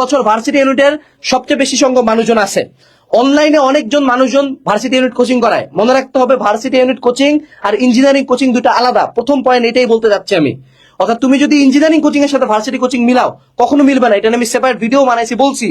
বছর ভার্সিটি ইউনিটের সবচেয়ে বেশি সংখ্যক মানুষজন আছে। অনলাইনে অনেকজন মানুষজন ভার্সিটি ইউনিট কোচিং করায়। মনে রাখতে হবে ভার্সিটি ইউনিট কোচিং আর ইঞ্জিনিয়ারিং কোচিং দুটো আলাদা। প্রথম পয়েন্ট এটাই বলতে যাচ্ছি আমি। অর্থাৎ তুমি যদি ইঞ্জিনিয়ারিং কোচিং এর সাথে ভার্সিটি কোচিং মিলাও, কখনো মিলবে না। এটা আমি সেপারেট ভিডিও বানাইছি, বলছি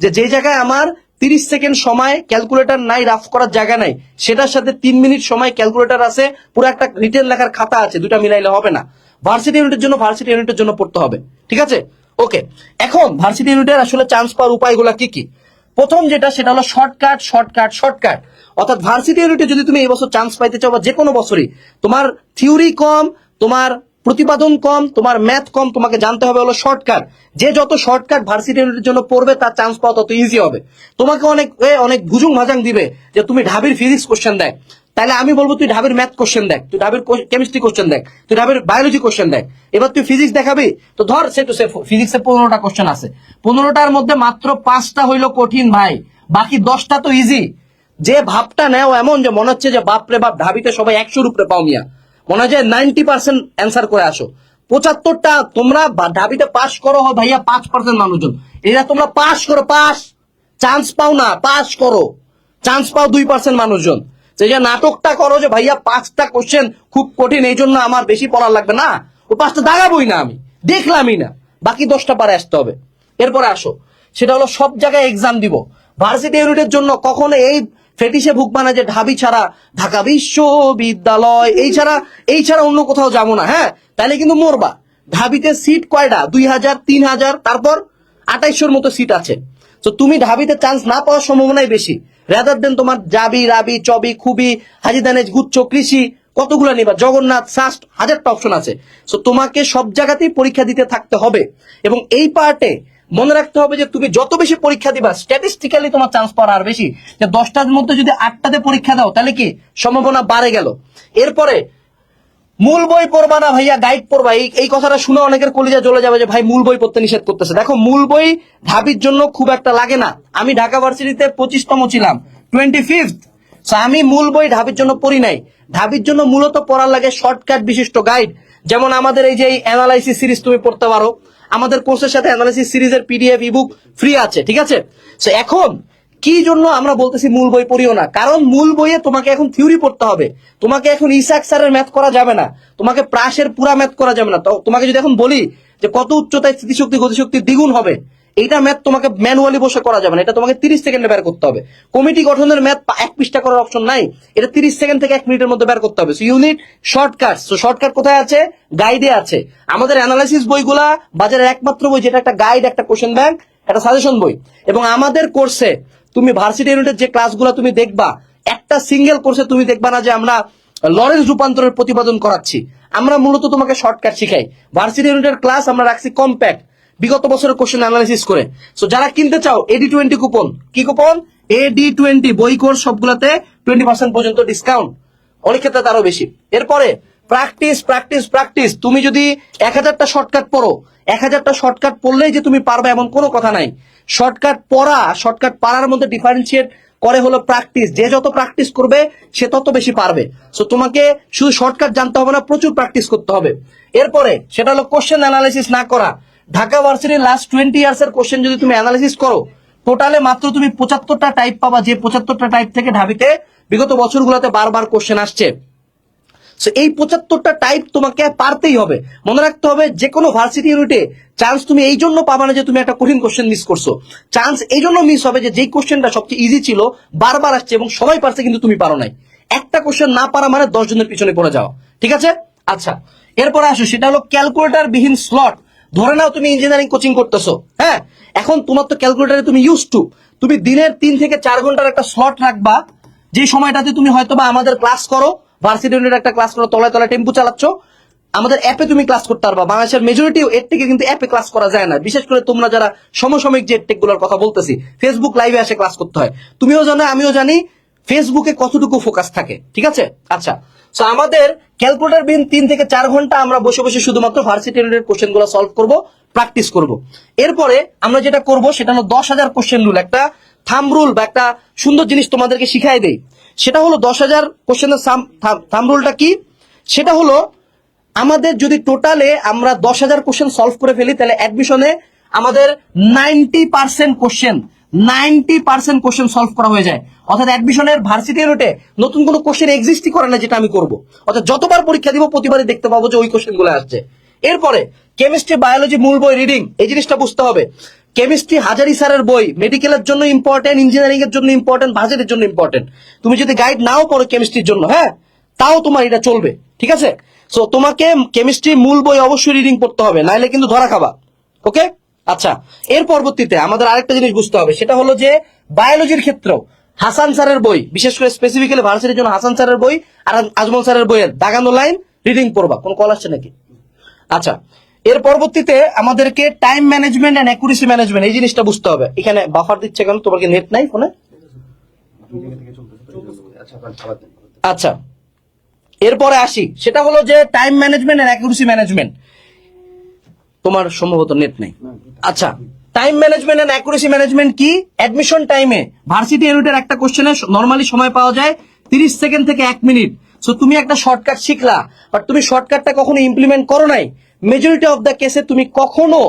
যে যে জায়গায় আমার তিরিশ সেকেন্ড সময় ক্যালকুলেটর নাই রাফ করার জায়গা নাই, সেটার সাথে তিন মিনিট সময় ক্যালকুলেটর আছে, পুরো একটা রিটেল লেখার খাতা আছে, দুটা মিলাইলে হবে না। ভার্সিটি ইউনিটের জন্য ভার্সিটি ইউনিটের জন্য পড়তে হবে। ঠিক আছে? ওকে এখন ভার্সিটি রুটের আসলে চান্স পাওয়ার উপায়গুলো কি কি? প্রথম যেটা, সেটা হলো শর্টকাট শর্টকাট শর্টকাট অর্থাৎ ভার্সিটি রুটে যদি তুমি এই বছর চান্স পাইতে চাও বা যে কোনো বছরই, তোমার থিওরি কম, তোমার প্রতিপাদন কম, তোমার ম্যাথ কম, তোমাকে জানতে হবে হলো শর্টকাট যে যত শর্টকাট ভার্সিটি ইউনিটের জন্য পড়বে, তার চান্স পাওয়া তত ইজি হবে। তোমাকে অনেক অনেক ভুজুং ভাজাং দিবে যে তুমি ঢাবির ফিজিক্স কোশ্চেন দেয়। তাহলে আমি বলব, তুই ঢাবির ম্যাথ কোশ্চেন দেখ, তুই ঢাবির কেমিস্ট্রি কোশ্চেন দেখ, তুই ঢাবের বায়োলজি কোশ্চেন দেখ। এবার তুই ফিজিক্স দেখাবি? তো ধর, সে তো সে ফিজিক্সে পনেরোটা কোশ্চেন আছে। পনেরোটার মধ্যে মাত্র পাঁচটা হইল কঠিন ভাই, বাকি দশটা তো ইজি যে ভাবটা নেও এমন যে মনে হচ্ছে যে, বাপরে বাপ, ঢাবিতে সবাই একশোর উপরে পাও মিয়া। মনে হয় যে নাইনটি পার্সেন্ট অ্যান্সার করে আসো। পঁচাত্তরটা তোমরা ঢাবিতে পাস করো ভাইয়া পাঁচ পার্সেন্ট মানুষজন। এরা তোমরা পাস করো পাস চান্স পাও না পাস করো। চান্স পাও দুই পার্সেন্ট মানুষজন। যে যে নাটকটা করো যে ভাইয়া পাঁচটা কোশ্চেন খুব কঠিন, এই জন্য আমার বেশি পড়ার লাগবে না। ও পাঁচটা দাগাবই না আমি, দেখলামই না। বাকি দশটা পারে আসতে হবে। এরপরে আসো। সেটা হলো সব জায়গায় এক্সাম দিব। ভার্সিটি ইউনিটের জন্য কখনো এই ফেটিসে ভুগবা না যে ঢাবি ছাড়া ঢাকা বিশ্ববিদ্যালয়, এই ছাড়া এই ছাড়া অন্য কোথাও যাব না হ্যাঁ? তাহলে কিন্তু মরবা। ঢাবিতে সিট কয়টা? দুই হাজার, তিন হাজার, তারপর আঠাইশোর মতো সিট আছে। তো তুমি ঢাবিতে চান্স না পাওয়ার সম্ভাবনাই বেশি। রেদার দেন তোমার জাবি, রাবি, চবি খুবই হাজি হাজিদানেজ গুচ্ছ, কৃষি, কতগুলো নিবা? জগন্নাথ সাস্ট হাজারটা অপশন আছে। সো তোমাকে সব জায়গাতেই পরীক্ষা দিতে থাকতে হবে। এবং এই পার্টে মনে রাখতে হবে যে, তুমি যত বেশি পরীক্ষা দিবা স্ট্যাটিস্টিক্যালি তোমার চান্স পাওয়ার আর বেশি। যে দশটার মধ্যে যদি আটটাতে পরীক্ষা দাও, তাহলে কি? সম্ভাবনা বাড়ে গেল। এরপরে মূল বই পড়বা না ভাইয়া, গাইড পড়বা। এই এই কথাটা শুনে অনেকের কলিজা জ্বলে যাবে যে ভাই মূল বই পড়তে নিষেধ করতেছে। দেখো, মূল বই ঢাবির জন্য খুব একটা লাগে না। আমি ঢাকা ভার্সিটিতে পঁচিশতম ছিলাম টোয়েন্টি ফিফথ আমি মূল বই ঢাবির জন্য পড়ি নাই। ঢাবির জন্য মূলত পড়ার লাগে শর্টকাট বিশিষ্ট গাইড যেমন আমাদের এই যে অ্যানালাইসিস সিরিজ তুমি পড়তে পারো। আমাদের কোর্সের সাথে অ্যানালাইসিস সিরিজের পিডিএফ ইবুক ফ্রি আছে, ঠিক আছে? এখন কি জন্য আমরা বলতেছি মূল বই পড়িও না? কারণ মূল বইয়ে তোমাকে এখন থিওরি পড়তে হবে। তোমাকে এখন ইসাক স্যারের ম্যাথ করা যাবে না। তোমাকে প্রাসের পুরা ম্যাথ করা যাবে না। তোমাকে যদি এখন বলি যে কত উচ্চতায় স্থিতিশক্তি, গতিশক্তি দ্বিগুণ হবে, এইটা ম্যাথ তোমাকে ম্যানুয়ালি বসে করা যাবে না। এটা তোমাকে তিরিশ সেকেন্ডে বের করতে হবে। কমিটি গঠনের ম্যাথ এক পৃষ্ঠা করার অপশন নাই। এটা তিরিশ সেকেন্ড থেকে এক মিনিটের মধ্যে বের করতে হবে। সো ইউনিট শর্টকাট তো শর্টকাট কোথায় আছে? গাইডে আছে। আমাদের অ্যানালাইসিস বইগুলা বাজারের একমাত্র বই যেটা একটা গাইড একটা কোশ্চেন ব্যাংক একটা সাজেশন বই। এবং আমাদের কোর্সে তুমি ভার্সিটি ইউনিটের যে ক্লাসগুলো তুমি দেখবা, একটা সিঙ্গেল কোর্সে তুমি দেখবা না যে আমরা লরেন্স রূপান্তরের প্রতিপাদন করাচ্ছি। আমরা মূলত তোমাকে শর্টকাট শিখাই। ভার্সিটি ইউনিটের ক্লাস আমরা রাখছি কম্প্যাক্ট বিগত বছরের কোশ্চেন অ্যানালাইসিস করে। সো যারা কিনতে চাও এডি টোয়েন্টি কুপন কি কুপন এডি টোয়েন্টি বই কোর্স সবগুলোতে টোয়েন্টি পার্সেন্ট পর্যন্ত ডিসকাউন্ট অনেক ক্ষেত্রে তারও বেশি। এরপরে প্র্যাকটিস প্র্যাকটিস প্র্যাকটিস তুমি যদি এক হাজারটা শর্টকাট পড়ো এক হাজারটা শর্টকাট পড়লেই যে তুমি পারবে এমন কোনো কথা নাই। শর্টকাট পড়া শর্টকাট পারার মধ্যে ডিফারেন্সিয়েট করে হলো প্র্যাকটিস যে যত প্র্যাকটিস করবে, সে তত বেশি পারবে। সো তোমাকে শুধু শর্টকাট জানতে হবে না, প্রচুর প্র্যাকটিস করতে হবে। এরপরে, সেটা হলো কোশ্চেন অ্যানালাইসিস না করা। ঢাকা ভার্সিটির লাস্ট টোয়েন্টি ইয়ার্স এর কোশ্চেন যদি তুমি অ্যানালাইসিস করো টোটালে মাত্র তুমি পঁচাত্তরটা টাইপ পাবা। যে পঁচাত্তরটা টাইপ থেকে ঢাবিতে বিগত বছরগুলোতে বারবার কোশ্চেন আসছে। সো এই পঁচাত্তরটা টাইপ তোমাকে পারতেই হবে। মনে রাখতে হবে যে কোনো ভার্সিটি ইউনিটে চান্স তুমি এই জন্য পাবা না যে তুমি একটা কঠিন কোশ্চেন মিস করছ। চান্স এই জন্য মিস হবে যে যেই কোশ্চেনটা সবচেয়ে ইজি ছিল, বারবার আসছে এবং সবাই পারছে কিন্তু তুমি পারো নাই। একটা কোশ্চেন না পারা মানে দশ জনের পিছনে পড়ে যাওয়া। ঠিক আছে? আচ্ছা এরপরে আসো, সেটা হলো ক্যালকুলেটর বিহীন স্লট ধরে নাও তুমি ইঞ্জিনিয়ারিং কোচিং করতেছো হ্যাঁ? এখন তোমার তো ক্যালকুলেটারে তুমি ইউজ টু তুমি দিনের তিন থেকে চার ঘণ্টার একটা স্লট রাখবা, যে সময়টাতে তুমি হয়তো বা আমাদের ক্লাস করো ভার্সিটি ইউনিট একটা ক্লাস করো তলায় তলায় টেম্পু চালাচ্ছ। আমাদের অ্যাপে তুমি ক্লাস করতে পারবা। বাংলাদেশের মেজরিটি এর থেকে কিন্তু অ্যাপে ক্লাস করা যায় না। বিশেষ করে তোমরা যারা সমসাময়িক যে টেকগুলোর কথা বলতেছি ফেসবুক লাইভে এসে ক্লাস করতে হয়। তুমিও জানো, আমিও জানি ফেসবুকে কতটুকু ফোকাস থাকে। ঠিক আছে? আচ্ছা। সো আমাদের ক্যালকুলেটর বিন তিন থেকে চার ঘণ্টা আমরা বসে বসে শুধুমাত্র ভার্সিটি ইউনিটের কোশ্চেনগুলো সলভ করব প্র্যাকটিস করব। এরপরে আমরা যেটা করব, সেটা হলো দশ হাজার কোশ্চেন রুল একটা থাম রুল বা একটা সুন্দর জিনিস তোমাদেরকে শিখাই দেই। সেটা হলো দশ হাজার কোশ্চেনের থাম রুলটা কি? সেটা হলো আমাদের যদি টোটালে আমরা দশ হাজার কোশ্চেন সলভ করে ফেলি, তাহলে অ্যাডমিশনে আমাদের ninety percent question ninety percent question solve করা হয়ে যায়। অর্থাৎ অ্যাডমিশনের ভার্সিটি রুটে নতুন কোনো কোশ্চেন এক্সিস্টই করে না যেটা আমি করব। অর্থাৎ যতবার পরীক্ষা দিব, প্রতিবারই দেখতে পাবো যে ওই কোশ্চেনগুলো আসছে। এরপরে কেমিস্ট্রি বায়োলজি মূল বই রিডিং এই জিনিসটা বুঝতে হবে। কেমিস্ট্রি হাজারি স্যারের বই, মেডিকেলের জন্য ইম্পর্টেন্ট ইঞ্জিনিয়ারিং এর জন্য ইম্পর্টেন্ট ভার্সিটির জন্য ইম্পর্টেন্ট তুমি যদি গাইড নাও করো কেমিস্ট্রির জন্য হ্যাঁ? তাও তোমার এটা চলবে, ঠিক আছে? সো তোমাকে কেমিস্ট্রি মূল বই অবশ্যই রিডিং পড়তে হবে, নাইলে কিন্তু ধরা খাবা ওকে আচ্ছা এর পরবর্তীতে আমাদের আরেকটা জিনিস বুঝতে হবে, সেটা হলো যে বায়োলজির ক্ষেত্রেও হাসান স্যারের বই, বিশেষ করে স্পেসিফিক্যালি ভার্সিটির জন্য হাসান স্যারের বই আর আজমল স্যারের বইয়ের দাগানো লাইন রিডিং পড়বা কোন কল আসছে নাকি? আচ্ছা এর পরবর্তীতে আমাদেরকে time management and accuracy management এই জিনিসটা বুঝতে হবে। এখানে বাফার দিচ্ছে কেন? তোমার কি নেট নাই ফোনে? আচ্ছা এরপরে আসি। সেটা হলো যে time management and accuracy management তোমার সম্ভবত নেট নেই। আচ্ছা time management and accuracy management কি? অ্যাডমিশন টাইমে ভার্সিটি ইউনিটের একটা কোশ্চেনে নর্মালি সময় পাওয়া যায় তিরিশ সেকেন্ড থেকে এক মিনিট সো তুমি একটা শর্টকাট শিখলা বাট তুমি শর্টকাটটা কখনো ইমপ্লিমেন্ট করো নাই? মেজরিটি অফ দ্য কেসে তুমি কখনো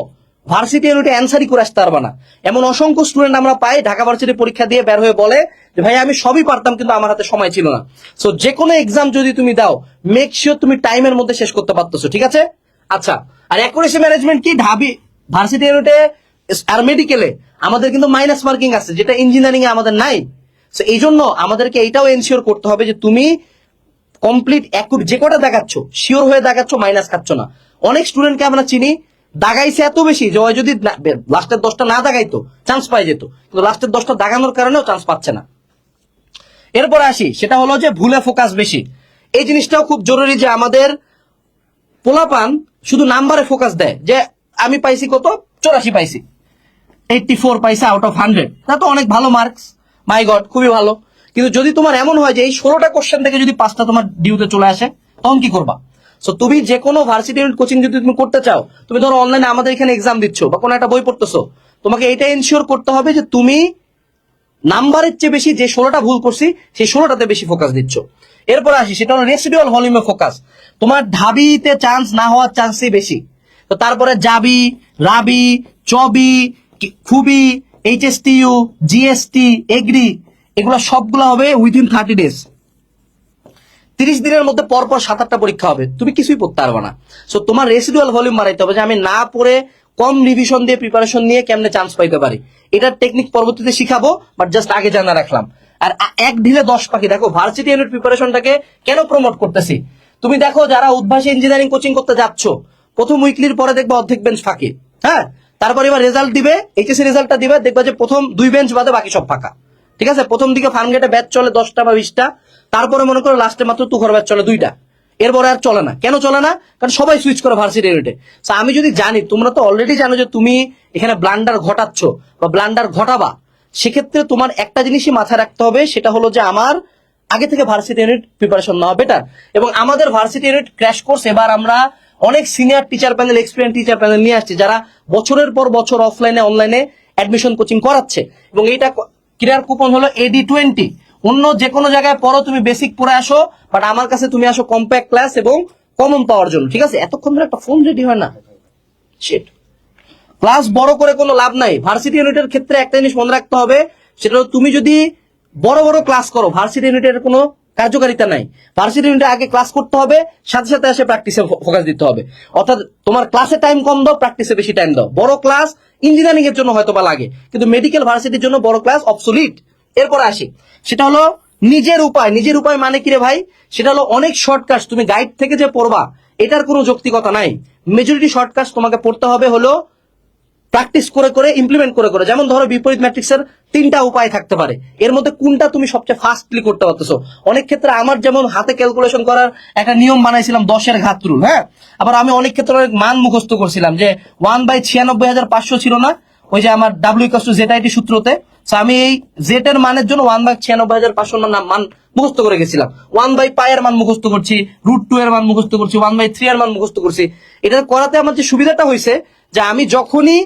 ভার্সিটি ইউনিটে অ্যান্সারই করে আসতে পারবা না। এমন অসংখ্য স্টুডেন্ট আমরা পাই, ঢাকা ভার্সিটি পরীক্ষা দিয়ে বের হয়ে বলে যে, ভাই, আমি সবই পারতাম, কিন্তু আমার হাতে সময় ছিল না। সো যে কোনো এক্সাম যদি তুমি দাও মেক শিওর তুমি টাইমের মধ্যে শেষ করতে পারতেছো, ঠিক আছে? আচ্ছা আর অ্যাকুরেসি ম্যানেজমেন্ট কি? ঢাবি ভার্সিটি ইউনিটে আর মেডিকেলে আমাদের কিন্তু মাইনাস মার্কিং আছে, যেটা ইঞ্জিনিয়ারিং এ আমাদের নাই। সো এই জন্য আমাদেরকে এটাও এনশিওর করতে হবে যে, তুমি কমপ্লিট যে কটা দেখাচ্ছ শিওর হয়ে দেখাচ্ছ মাইনাস খাচ্ছ না। অনেক স্টুডেন্টকে আমরা চিনি, দাগাইছে এত বেশি যে ওই যদি লাস্টের দশটা না দাগাইতো চান্স পাই যেত। কিন্তু লাস্টের দশটা দাগানোর কারণেও চান্স পাচ্ছে না। এরপরে আসি, সেটা হলো যে ভুলে ফোকাস বেশি। এই জিনিসটাও খুব জরুরি যে আমাদের পোলাপান শুধু নাম্বারে ফোকাস দেয়, যে আমি পাইছি কত? চৌরাশি পাইছি। এইটটি ফোর পাইছে আউট অফ হান্ড্রেড তা তো অনেক ভালো মার্কস মাই গড খুবই ভালো। কিন্তু যদি তোমার এমন হয় যে এই ষোলোটা কোশ্চেন থেকে যদি পাঁচটা তোমার ডিউতে চলে আসে, তখন কি করবা? সো তুমি যে কোনো ভার্সিটি কোচিং যদি তুমি করতে চাও, তুমি ধরো অনলাইনে আমাদের এখানে এক্সাম দিচ্ছ বা কোনো একটা বই পড়তেছো, তোমাকে এটা এনশিওর করতে হবে যে তুমি নাম্বারের চেয়ে বেশি যে ষোলোটা ভুল করছি, সেই ষোলোটাতে বেশি ফোকাস দিচ্ছ। এরপর আসি, সেটা হলো রেসিডুয়াল ভলিউমে ফোকাস তোমার ঢাবিতে চান্স না হওয়ার চান্সই বেশি। তো তারপরে জাবি, রাবি, চবি খুবই এইচএসটিইউ জিএসটি, এগ্রি, এগুলো সবগুলো হবে উইদিন থার্টি ডেজ তিরিশ দিনের মধ্যে পর পর সাত আটটা পরীক্ষা হবে। তুমি কিছুই পড়তে পারবে না। সো তোমার রেসিডুয়াল ভলিউম বাড়াইতে হবে যে আমি না পড়ে কম রিভিশন দিয়ে প্রিপারেশন নিয়ে কেমনে চান্স পাইতে পারি। এটার টেকনিক পরবর্তীতে শিখাবো বাট জাস্ট আগে জানা রাখলাম। আর এক ঢিলে দশ পাখি, দেখো ভার্সিটি ইউনিট প্রিপারেশনটাকে কেন প্রমোট করতেছি? তুমি দেখো যারা উদ্ভাসী ইঞ্জিনিয়ারিং কোচিং করতে যাচ্ছ, প্রথম উইকলির পরে দেখবে অর্ধেক বেঞ্চ ফাঁকে। হ্যাঁ? তারপর এবার রেজাল্ট দিবে এইচএসসি রেজাল্টটা দিবে, দেখবে যে প্রথম দুই বেঞ্চ বাদে বাকি সব ফাঁকা। ঠিক আছে? প্রথম দিকে ফার্ম গেটে ব্যাচ চলে দশটা বা বিশটা, তারপরে মনে করো লাস্টে মাত্র তুখর ব্যাচ চলে দুইটা। এরপরে আর চলে না। কেন চলে না? কারণ সবাই সুইচ করে ভার্সিটি So, আমি যদি জানি, তোমরা তো অলরেডি জানো যে তুমি এখানে ব্লান্ডার ঘটাচ্ছ বা ব্লান্ডার ঘটাবা, সেক্ষেত্রে তোমার একটা জিনিসই মাথায় রাখতে হবে, সেটা হলো যে আমার আগে থেকে ভার্সিটি ইউনিট প্রিপারেশন নেওয়া বেটার এবং আমাদের ভার্সিটি ইউনিট ক্র্যাশ কোর্স এবার আমরা অনেক senior teacher panel experience teacher panel নিয়ে আসছি, যারা বছরের পর বছর অফলাইনে অনলাইনে অ্যাডমিশন কোচিং করাচ্ছে। এবং এইটা ক্রিয়ার কুপন হলো এডি টোয়েন্টি অন্য যে কোনো জায়গায় পড়ো, তুমি বেসিক পড়ে আসো বাট আমার কাছে তুমি আসো কম্প্যাক্ট ক্লাস এবং কমন পাওয়ার জন্য, ঠিক আছে? এতক্ষণ ধরে একটা ফোন রেডি হয় না? সেট ক্লাস বড় করে কোনো লাভ নাই। ভার্সিটি ইউনিটের ক্ষেত্রে একটা জিনিস মনে রাখতে হবে, সেটা তুমি যদি বড় বড় ক্লাস করো ভার্সিটি ইউনিটের কোনো কার্যকারিতা নাই। ভার্সিটি ইউনিটে আগে ক্লাস করতে হবে, সাথে সাথে এসে প্র্যাকটিসে ফোকাস দিতে হবে। অর্থাৎ তোমার ক্লাসে টাইম কম দাও প্র্যাকটিসে বেশি টাইম দাও। বড় ক্লাস ইঞ্জিনিয়ারিং এর জন্য হয়তো বা লাগে, কিন্তু মেডিকেল ভার্সিটির জন্য বড় ক্লাস অবসোলিট এরপর আসি। সেটা হলো নিজের উপায়। নিজের উপায় মানে কি রে ভাই? সেটা হলো অনেক শর্টকাট তুমি গাইড থেকে যে পড়বা, এটার কোনো যৌক্তিকতা নাই। মেজরিটি শর্টকাট তোমাকে পড়তে হবে হলো প্র্যাকটিস করে করে ইমপ্লিমেন্ট করে করে, যেমন ধরো বিপরীত ম্যাট্রিক্সের তিনটা উপায় থাকতে পারে। এর মধ্যে কোনটা তুমি সবচেয়ে ফাস্টলি করতে পারতেছো? অনেক ক্ষেত্রে আমার যেমন হাতে ক্যালকুলেশন করার একটা নিয়ম বানাইছিলাম, দশের ঘাত রুল হ্যাঁ? আবার আমি অনেক ক্ষেত্রে অনেক মান মুখস্থ করছিলাম যে ওয়ান বাই ছিয়ানব্বই হাজার পাঁচশো ছিল না? ওই যে আমার W equals to Z it সূত্রতে। আমি এই জেড এর মানের জন্য ওয়ান বাই ছিয়ানব্বই হাজার পাঁচশো মান মুখস্থ করে গেছিলাম। ওয়ান বাই পাই এর মান মুখস্থ করছি রুট টু এর মান মুখস্থ করছি ওয়ান বাই থ্রি এর মান মুখস্থ করছি। এটা করাতে আমার যে সুবিধাটা হয়েছে, যে আমি যখনই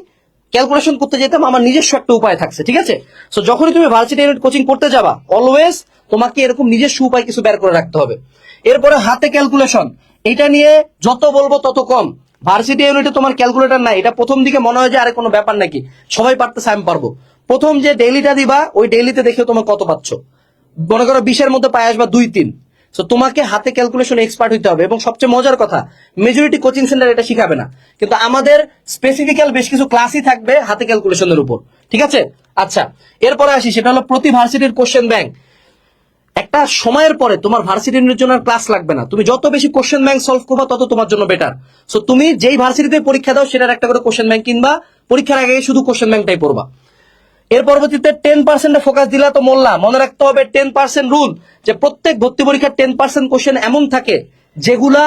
ক্যালকুলেশন করতে যেতাম, আমার নিজস্ব একটা উপায় থাকছে, ঠিক আছে? সো যখনই তুমি ভার্সিটি কোচিং করতে যাবা অলওয়েজ তোমাকে এরকম নিজস্ব উপায় কিছু বের করে রাখতে হবে। এরপরে হাতে ক্যালকুলেশন এটা নিয়ে যত বলব তত কম। ভার্সিটি ইউনিটে তোমার ক্যালকুলেটর নাই, এটা প্রথম দিকে মনে হয় যে আরে কোনো ব্যাপার নাকি, সবাই পারতেছে, আমি পারব। প্রথম যে ডেইলিটা দিবা, ওই ডেইলিতে দেখে তোমার কত পাচ্ছ। মনে করো বিশের মধ্যে পায়ে আসবা দুই তিন। তো তোমাকে হাতে ক্যালকুলেশন এক্সপার্ট হইতে হবে এবং সবচেয়ে মজার কথা মেজরিটি কোচিং সেন্টার এটা শিখাবে না। কিন্তু আমাদের স্পেসিফিক্যাল বেশ কিছু ক্লাসই থাকবে হাতে ক্যালকুলেশনের উপর। ঠিক আছে? আচ্ছা এরপরে আসি, সেটা হলো প্রতি ভার্সিটির কোশ্চেন ব্যাংক একটা সময়ের পরে তোমার ভার্সিটির জন্য ক্লাস লাগবে না। তুমি যত বেশি কোশ্চেন ব্যাংক সলভ করবা, তত তোমার জন্য বেটার সো তুমি যেই ভার্সিটিতে পরীক্ষা দাও, সেটার একটা করে কোশ্চেন ব্যাংক কিনবা। পরীক্ষার আগে শুধু কোশ্চেন ব্যাংকটাই পড়বা। এর পরবর্তীতে টেন পার্সেন্টে ফোকাস দিলা তো মোল্লা। মনে রাখতে হবে টেন পার্সেন্ট রুল যে প্রত্যেক ভর্তি পরীক্ষার টেন পার্সেন্ট কোশ্চেন এমন থাকে যেগুলা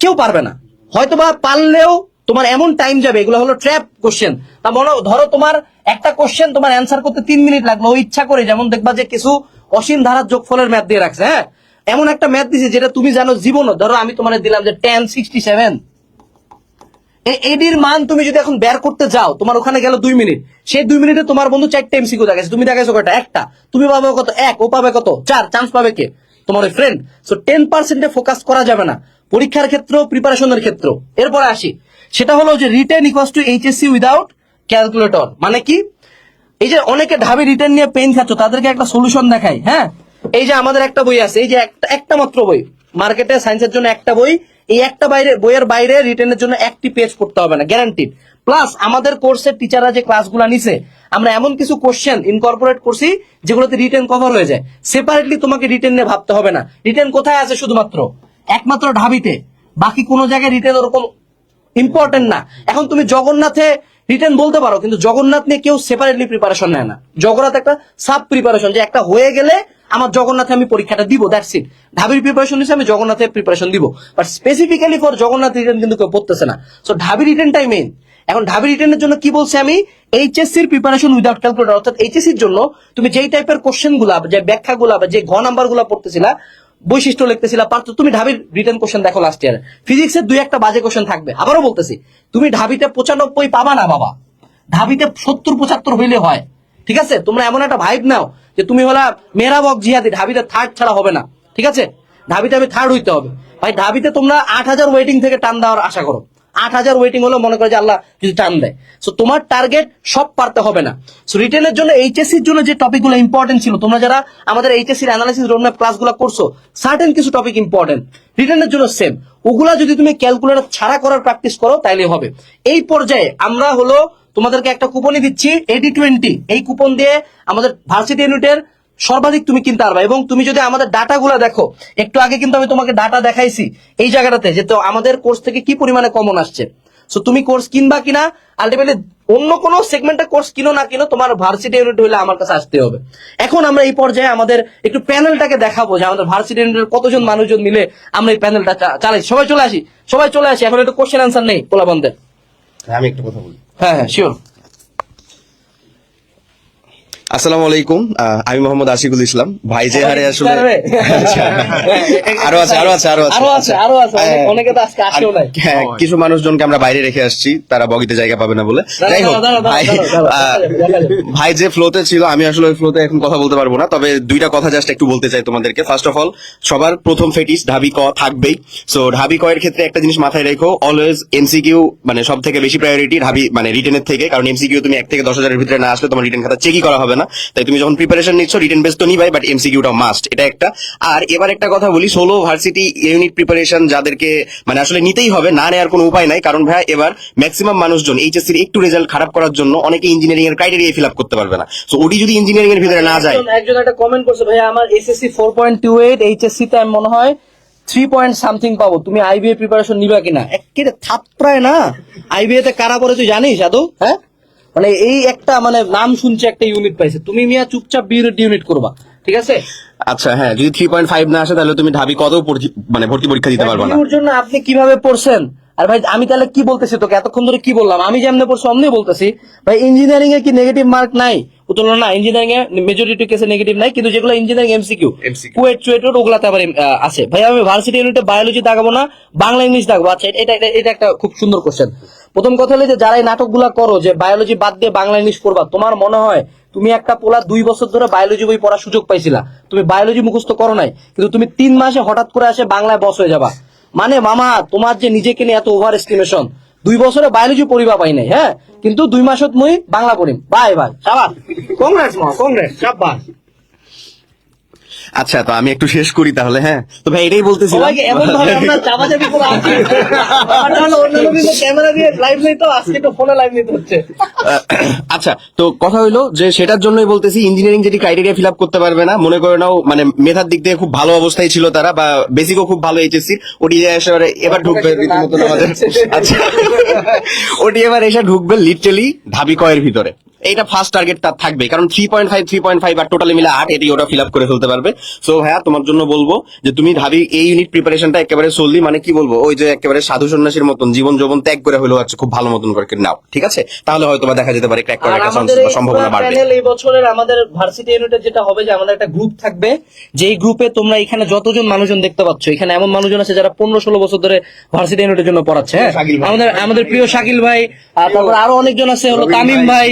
কেউ পারবে না। হয়তোবা পারলেও তোমার এমন টাইম যাবে, এগুলো হলো ট্র্যাপ কোশ্চেন তা মনে ধরো তোমার একটা কোশ্চেন তোমার অ্যান্সার করতে তিন মিনিট লাগল ওই ইচ্ছা করে, যেমন দেখবা যে কিছু অসীম ধারার যোগফলের ম্যাথ দিয়ে রাখছে হ্যাঁ? এমন একটা ম্যাথ দিছে যেটা তুমি জানো জীবনও। ধরো আমি তোমার দিলাম যে টেন সিক্সটি সেভেন এডির মান তুমি যদি এখন বের করতে যাও, তোমার ওখানে গেল দুই মিনিট। সেই দুই মিনিটে তোমার বন্ধু চারটে এমসিকিউ দেখাচ্ছে তুমি দেখাইছো কয়টা? একটা। তুমি পাবে কত? এক। ও পাবে কত? চার। চান্স পাবে কে? তোমার ওই ফ্রেন্ড সো টেন পার্সেন্টে ফোকাস করা যাবে না। পরীক্ষার ক্ষেত্রেও প্রিপারেশনের ক্ষেত্রেও। এরপরে আসি। সেটা হলো যে written equals to HSC without calculator মানে কি? এই যে অনেকে ঢাবি রিটার্ন নিয়ে পেন খাচ্ছ, তাদেরকে একটা সলিউশন দেখাই হ্যাঁ? এই যে আমাদের একটা বই আছে, এই যে একটা একটা মাত্র বই। মার্কেটে সায়েন্সের জন্য একটা বই এই একটা বাইরে, বইয়ের বাইরে রিটার্নের জন্য একটি পেজ পড়তে হবে না গ্যারান্টিড প্লাস আমাদের কোর্সের টিচাররা যে ক্লাসগুলো নিছে, আমরা এমন কিছু কোশ্চেন ইনকর্পোরেট করছি, যেগুলোতে রিটার্ন কভার হয়ে যায়। সেপারেটলি তোমাকে রিটার্ন নিয়ে ভাবতে হবে না। রিটার্ন কোথায় আছে শুধুমাত্র? একমাত্র ঢাবিতে। বাকি কোনো জায়গায় রিটার্ন ওরকম ইম্পর্টেন্ট না। এখন তুমি জগন্নাথে রিটার্ন বলতে পারো, কিন্তু জগন্নাথ নিয়ে কেউ সেপারেটলি প্রিপারেশন নেয় না। জগন্নাথ একটা সাব প্রিপারেশন যে একটা হয়ে গেলে আমার জগন্নাথে আমি পরীক্ষাটা দিব দ্যাটস ইট ঢাবির প্রিপারেশন হিসেবে আমি জগন্নাথের প্রিপারেশন দিব। But specifically for Jagannath written কিন্তু কেউ পড়তেছে না। সো ঢাবি রিটার্নটাই মেইন এখন ঢাবি রিটার্নের জন্য কি বলছি আমি? এইচএসসির প্রিপারেশন উইদাউট ক্যালকুলেটর অর্থাৎ এইচএসসির জন্য তুমি যেই টাইপের কোশ্চেনগুলা, যে ব্যাখ্যাগুলা বা যে ঘ নাম্বারগুলা পড়তেছিলা, বৈশিষ্ট্য লিখতেছিলা পারতো তুমি ঢাবির রিটার্ন কোশ্চেন দেখো লাস্ট ইয়ার ফিজিক্সের দুই একটা বাজে কোশ্চেন থাকবে। আবারও বলতেছি, তুমি ঢাবিতে পঁচানব্বই পাবা না বাবা। ঢাবিতে সত্তর পঁচাত্তর হইলে হয়। ঠিক আছে? তোমরা এমন একটা ভাইব নাও। যে তুমি হলা মেরাবক জিহাদি, ঢাবিতে থার্ড ছাড়া হবে না। ঠিক আছে? ঢাবিতে আমি থার্ড হইতে হবে। ভাই, ঢাবিতে তোমরা আট হাজার ওয়েটিং থেকে টান দেওয়ার আশা করো। আট হাজার ওয়েটিং হলো মনে করে যে আল্লাহ যদি টান দেয়। সো তোমার টার্গেট সব পারতে হবে না। সো রিটেনের জন্য এইচএসসির জন্য যে টপিকগুলো ইম্পর্টেন্ট ছিল, তোমরা যারা আমাদের এইচএসসির অ্যানালাইসিস রোডম্যাপ ক্লাসগুলো করছ সার্টেন কিছু টপিক ইম্পর্টেন্ট রিটেনের জন্য সেম ওগুলা যদি তুমি ক্যালকুলেটর ছাড়া করার প্র্যাকটিস করো তাইলে হবে। এই পর্যায়ে আমরা হলো তোমাদেরকে একটা কুপনই দিচ্ছি এডি টোয়েন্টি এই কুপন দিয়ে আমাদের ভার্সিটি ইউনিটের সর্বাধিক তুমি কিনতে পারবা এবং তুমি যদি আমাদের ডাটাগুলো দেখো, একটু আগে কিন্তু আমি তোমাকে ডাটা দেখাইছি এই জায়গাটাতে যে তো আমাদের কোর্স থেকে কি পরিমাণে কমন আসছে। সো তুমি কোর্স কিনবা কিনা আলটিমেটলি অন্য কোনো সেগমেন্টে কোর্স কিনো না কিনো তোমার ভার্সিটি ইউনিট হলে আমার কাছে আসতে হবে। এখন আমরা এই পর্যায়ে আমাদের একটু প্যানেলটাকে দেখাবো যে আমাদের ভার্সিটি ইউনিটের কতজন মানুষজন মিলে আমরা এই প্যানেলটা চালাই সবাই চলে আসি, সবাই চলে আসি, এখন একটু কোশ্চেন আনসার নেই পোলাবন্ধের আমি একটা কথা বলি। হ্যাঁ হ্যাঁ শিওর আসসালামু আলাইকুম আহ, আমি মোহাম্মদ আশিকুল ইসলাম। ভাই যে হারে আসলে। আরও আছে আরও আছে আরও আছে। আরও আছে আরও আছে অনেক- তো আজকে আসেও নাই। হ্যাঁ কিছু মানুষজনকে আমরা বাইরে রেখে আসছি তারা বগিতে জায়গা পাবে না বলে। যাই হোক ভাই। ভাই যে ফ্লোতে ছিল আমি আসলে ওই ফ্লোতে এখন কথা বলতে পারব না তবে দুইটা কথা জাস্ট একটু বলতে চাই তোমাদেরকে। ফার্স্ট অফ অল সবার প্রথম ফেটিস ঢাবি ক থাকবেই। সো ঢাবি ক এর ক্ষেত্রে একটা জিনিস মাথায় রেখো অলওয়েজ এমসিকিউ মানে সব থেকে বেশি প্রায়োরিটি ঢাবি মানে রিটেনের থেকে। কারণ এমসিকিউ তুমি এক থেকে দশ হাজারের ভিতরে না আসলে তোমার রিটেন খাতা চেকই করা হবে না? তাই তুমি যখন প্রিপারেশন নিচ্ছ রিটেন বেস তো নিবাই বাট এমসিকিউটা মাস্ট এটা একটা। আর এবার একটা কথা বলি সোলো ভার্সিটি ইউনিট প্রিপারেশন যাদেরকে মানে আসলে নিতেই হবে, না নেওয়ার কোনো উপায় নাই, কারণ ভাই এবার ম্যাক্সিমাম মানুষজন এইচএসসি এইচএসসির একটু রেজাল্ট খারাপ করার জন্য অনেকে ইঞ্জিনিয়ারিং এর ক্রাইটেরিয়া ফিল আপ করতে পারবে না। সো ওটি যদি ইঞ্জিনিয়ারিং এর ভিতরে না যায় একজন- একটা কমেন্ট করছে, ভাইয়া, আমার SSC four point two eight HSC তে আমি মনে হয় থ্রি পয়েন্ট সামথিং পাবো। তুমি আইবিএ প্রিপারেশন নিবা কিনা? একেবারে থাপড়ায় না। আইবিএ তে কারা পড়ে তুই জানিস, আদৌ? হ্যাঁ? মানে এই একটা মানে নাম শুনছে একটা ইউনিট পাইছে। তুমি মিয়া চুপচাপ বিউনিট ইউনিট করবা ঠিক আছে? আচ্ছা হ্যাঁ যদি থ্রি পয়েন্ট ফাইভ না আসে তাহলে তুমি ঢাবি কত মানে ভর্তি পরীক্ষা দিতে পারবে না। জন্য আপনি কীভাবে পড়ছেন? আর ভাই আমি তাহলে কি বলতেছি তোকে? এতক্ষণ ধরে কি বললাম? আমি যেমনি পড়ছি অমনি বলতেছি। ভাই ইঞ্জিনিয়ারিং এ কি নেগেটিভ মার্ক নাই? উত্তর না ইঞ্জিনিয়ারিং এ মেজরিটি কেসে নেগেটিভ নাই কিন্তু যেগুলো ইঞ্জিনিয়ারিং এমসিকিউ কুয়েট চুয়েট ওগুলাতে আবার আছে। ভাই আমি ভার্সিটি ইউনিটে বায়োলজি দাগাবো না বাংলা ইংলিশ দাগাবো আচ্ছা এটা এটা একটা খুব সুন্দর কোশ্চেন প্রথম কথা হলো যে যারা এই নাটকগুলা করো, যে বায়োলজি বাদ দিয়ে বাংলা ইংলিশ পড়বা, তোমার মনে হয় তুমি একটা পোলা দুই বছর ধরে বায়োলজি বই পড়ার সুযোগ পাইছিলা। তুমি বায়োলজি মুখস্থ করো নাই, কিন্তু তুমি তিন মাসে হঠাৎ করে আসে বাংলায় বস হয়ে যাবা। মানে মামা, তোমার যে নিজেকে নিয়ে এত ওভার এস্টিমেশন দুই বছরে বায়োলজি পড়িবা পাই নাই হ্যাঁ? কিন্তু দুই মাসত মুই বাংলা পড়িম। বাই ভাই সাবাস। কংগ্রেস মা কংগ্রেস সাবাস আচ্ছা তো আমি একটু শেষ করি তাহলে হ্যাঁ? তো ভাই এটাই বলতেছিলাম। সবাইকে এমন ভাবে আমরা চাপাচাপি করে আছি অন্যান্য ক্যামেরা দিয়ে লাইভ নিত আজকে তো ফোনে লাইভ নিতে হচ্ছে। আচ্ছা তো কথা হইল যে সেটার জন্যই বলতেছি ইঞ্জিনিয়ারিং যেটি ক্রাইটেরিয়া ফিল আপ করতে পারবে না মনে করে নাও মানে মেধার দিক থেকে খুব ভালো অবস্থায় ছিল তারা বা বেসিকও খুব ভালো এইচএসসি ওটি এসে এবার ঢুকবে রীতিমতো আমাদের। আচ্ছা ওটি এবার এসে ঢুকবে লিটারালি ঢাবি কয়ের ভিতরে। এইটা ফার্স্ট টার্গেট তার থাকবে কারণ three point five three point five আর টোটালি মিলে আট এটি ওটা ফিল আপ করে ফেলতে পারবে। সো হ্যাঁ তোমার জন্য বলব যে তুমি ভাবি এই ইউনিট প্রিপারেশনটা একেবারে সললি মানে কি বলব? ওই যে একেবারে সাধু সন্ন্যাসীর মতন জীবন যৌবন ত্যাগ করে হলেও আছে খুব ভালো মতন করে নাও ঠিক আছে? তাহলে হয়তো বা দেখা যেতে পারে ক্র্যাক করার একটা সম্ভাবনা বাড়বে। এই বছরের আমাদের ভার্সিটি ইউনিটের যেটা হবে যে আমাদের একটা গ্রুপ থাকবে। যেই গ্রুপে তোমরা এখানে যতজন মানুষজন দেখতে পাচ্ছ এখানে এমন মানুষজন আছে যারা পনেরো ষোলো বছর ধরে ভার্সিটি ইউনিটের জন্য পড়াচ্ছে হ্যাঁ? আমাদের আমাদের প্রিয় শাকিল ভাই তারপর আরও অনেকজন আছে হলো তামিম ভাই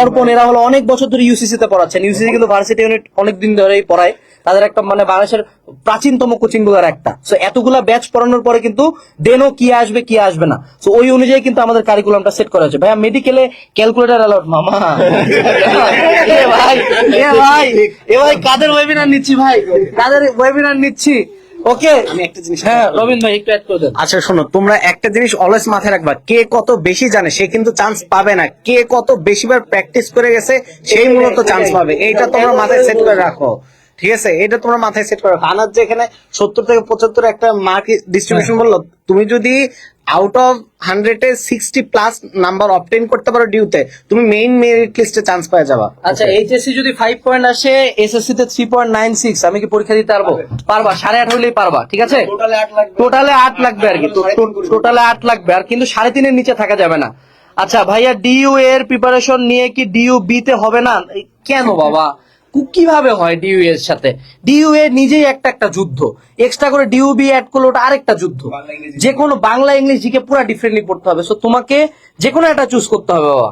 অর্পণ এরা হলো অনেক বছর ধরে ইউসিসি তে পড়াচ্ছেন ইউসিসি কিন্তু ভার্সিটি ইউনিট অনেক দিন ধরেই পড়ায়। তাদের একটা মানে বাংলাদেশের প্রাচীনতম কোচিংগুলার একটা। সো এতগুলা ব্যাচ পড়ানোর পরে কিন্তু দেনও কি আসবে কি আসবে না। সো ওই অনুযায়ী কিন্তু আমাদের কারিকুলামটা সেট করা হয়েছে। ভাইয়া মেডিকেলে ক্যালকুলেটর অ্যালাউড মামা। এ ভাই এ ভাই এ ভাই কাদের ওয়েবিনার নিচ্ছি ভাই? কাদের ওয়েবিনার নিচ্ছি? ওকে আমি একটা জিনিস হ্যাঁ রবিন ভাই একটু অ্যাড করে দেন। আচ্ছা শোনো তোমরা একটা জিনিস অলওয়েজ মাথায় রাখবা কে কত বেশি জানে সে কিন্তু চান্স পাবে না। কে কত বেশিবার প্র্যাকটিস করে গেছে সেই মূলত চান্স পাবে। এইটা তোমরা মাথায় সেট করে রাখো ঠিক আছে? এটা তোমরা মাথায় সেট করো রাখো। আনার যে এখানে সত্তর থেকে পঁচাত্তর একটা মার্ক ডিস্ট্রিবিউশন বলল তুমি যদি আউট অফ হান্ড্রেড এ সিক্সটি প্লাস নাম্বার অবটেন করতে পারো ডিউতে তুমি মেইন মেরিট লিস্টে চান্স পেয়ে যাবা। আচ্ছা এইচএসসি যদি ফাইভ পয়েন্ট আসে এসএসসি তে থ্রি পয়েন্ট নাইন সিক্স আমি কি পরীক্ষা দিতে পারব? পারবা। সাড়ে আট হলেই পারবা ঠিক আছে? টোটালে আট লাগবে। আর কি টোটালে আট লাগবে আর কিন্তু সাড়ে তিনের নিচে থাকা যাবে না। আচ্ছা ভাইয়া ডিইউ এর প্রিপারেশন নিয়ে কি ডিইউ বি তে হবে না? কেন বাবা? কীভাবে হয় ডিউ এর সাথে? ডিউ এ নিজেই একটা একটা যুদ্ধ। এক্সট্রা করে ডিউ বি অ্যাড করলে ওটা আরেকটা যুদ্ধ। যে কোনো বাংলা ইংলিশ জিকে পুরো ডিফারেন্টলি পড়তে হবে। সো তোমাকে যে কোনো একটা চুজ করতে হবে বাবা।